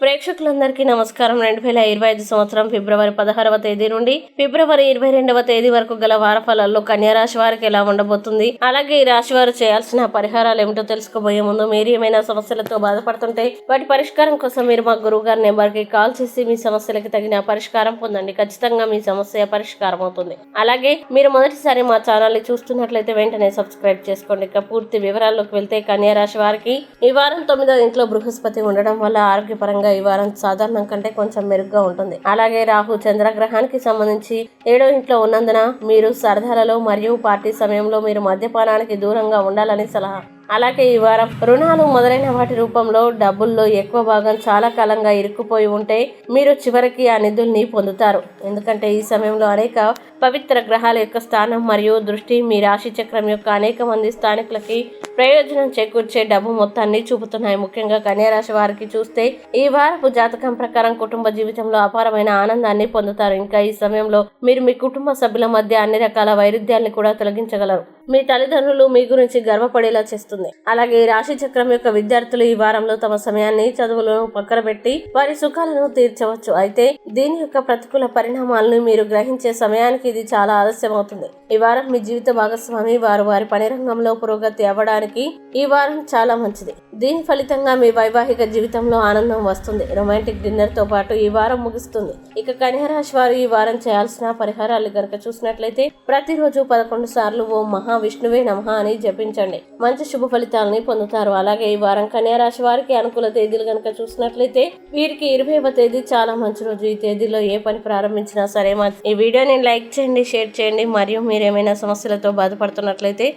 ప్రేక్షకులందరికీ నమస్కారం. రెండు వేల ఇరవై ఐదు సంవత్సరం ఫిబ్రవరి పదహారవ తేదీ నుండి ఫిబ్రవరి ఇరవై రెండవ తేదీ వరకు గల వారఫలాల్లో కన్యా రాశి వారికి ఎలా ఉండబోతుంది? అలాగే ఈ రాశి వారు చేయాల్సిన పరిహారాలు ఏమిటో తెలుసుకోబోయే ముందు మీరు ఏమైనా సమస్యలతో బాధపడుతుంటే వాటి పరిష్కారం కోసం మీరు మా గురువు గారి నెంబర్కి కాల్ చేసి మీ సమస్యలకి తగిన పరిష్కారం పొందండి. ఖచ్చితంగా మీ సమస్య పరిష్కారం అవుతుంది. అలాగే మీరు మొదటిసారి మా ఛానల్ని చూస్తున్నట్లయితే వెంటనే సబ్స్క్రైబ్ చేసుకోండి. ఇక పూర్తి వివరాల్లోకి వెళ్తే కన్యా రాశి వారికి ఈ వారం తొమ్మిదో ఇంట్లో బృహస్పతి ఉండడం వల్ల ఆరోగ్యపరంగా ఈ వారం సాధారణం కంటే కొంచెం మెరుగ్గా ఉంటుంది. అలాగే రాహు చంద్రగ్రహానికి సంబంధించి ఏడో ఇంట్లో ఉన్నందున మీరు సరదాలలో మరియు పార్టీ సమయంలో మీరు మద్యపానానికి దూరంగా ఉండాలని సలహా. అలాగే ఈ వారం రుణాలు మొదలైన వాటి రూపంలో డబ్బుల్లో ఎక్కువ భాగం చాలా కాలంగా ఇరుక్కుపోయి ఉంటే మీరు చివరికి ఆ నిధుల్ని పొందుతారు. ఎందుకంటే ఈ సమయంలో అనేక పవిత్ర గ్రహాల యొక్క స్థానం మరియు దృష్టి మీ రాశి చక్రం యొక్క అనేక మంది స్థానికులకి ప్రయోజనం చేకూర్చే డబ్బు మొత్తాన్ని చూపుతున్నాయి. ముఖ్యంగా కన్యారాశి వారికి చూస్తే ఈ వారపు జాతకం ప్రకారం కుటుంబ జీవితంలో అపారమైన ఆనందాన్ని పొందుతారు. ఇంకా ఈ సమయంలో మీరు మీ కుటుంబ సభ్యుల మధ్య అన్ని రకాల వైరుధ్యాన్ని కూడా తొలగించగలరు. మీ తల్లిదండ్రులు మీ గురించి గర్వపడేలా చేస్తుంది. అలాగే ఈ రాశి చక్రం యొక్క విద్యార్థులు ఈ వారంలో తమ సమయాన్ని చదువులను పక్కన పెట్టి వారి సుఖాలను తీర్చవచ్చు. అయితే దీని యొక్క ప్రతికూల పరిణామాలను మీరు గ్రహించే సమయానికి ఇది చాలా ఆలస్యం అవుతుంది ఈ వారం మీ జీవిత భాగస్వామి. వారు వారి పని రంగంలో పురోగతి అవ్వడానికి ఈ వారం చాలా మంచిది. దీని ఫలితంగా మీ వైవాహిక జీవితంలో ఆనందం వస్తుంది. రొమాంటిక్ డిన్నర్తో పాటు ఈ వారం ముగుస్తుంది. ఇక కన్యరాశి వారు ఈ వారం చేయాల్సిన పరిహారాలు గనక చూసినట్లయితే ప్రతిరోజు పదకొండు సార్లు ఓ మహావిష్ణువే నమః అని జపించండి. మంచి శుభ ఫలితాలని పొందుతారు. అలాగే ఈ వారం కన్యారాశి వారికి అనుకూల తేదీలు గనక చూసినట్లయితే వీరికి ఇరవైవ తేదీ చాలా మంచి రోజు. ఈ తేదీలో ఏ పని ప్రారంభించినా సరే ఈ వీడియోని లైక్ చేయండి షేర్ చేయండి. మరియు మీరు ఏమైనా సమస్యలతో బాధపడుతున్నట్లయితే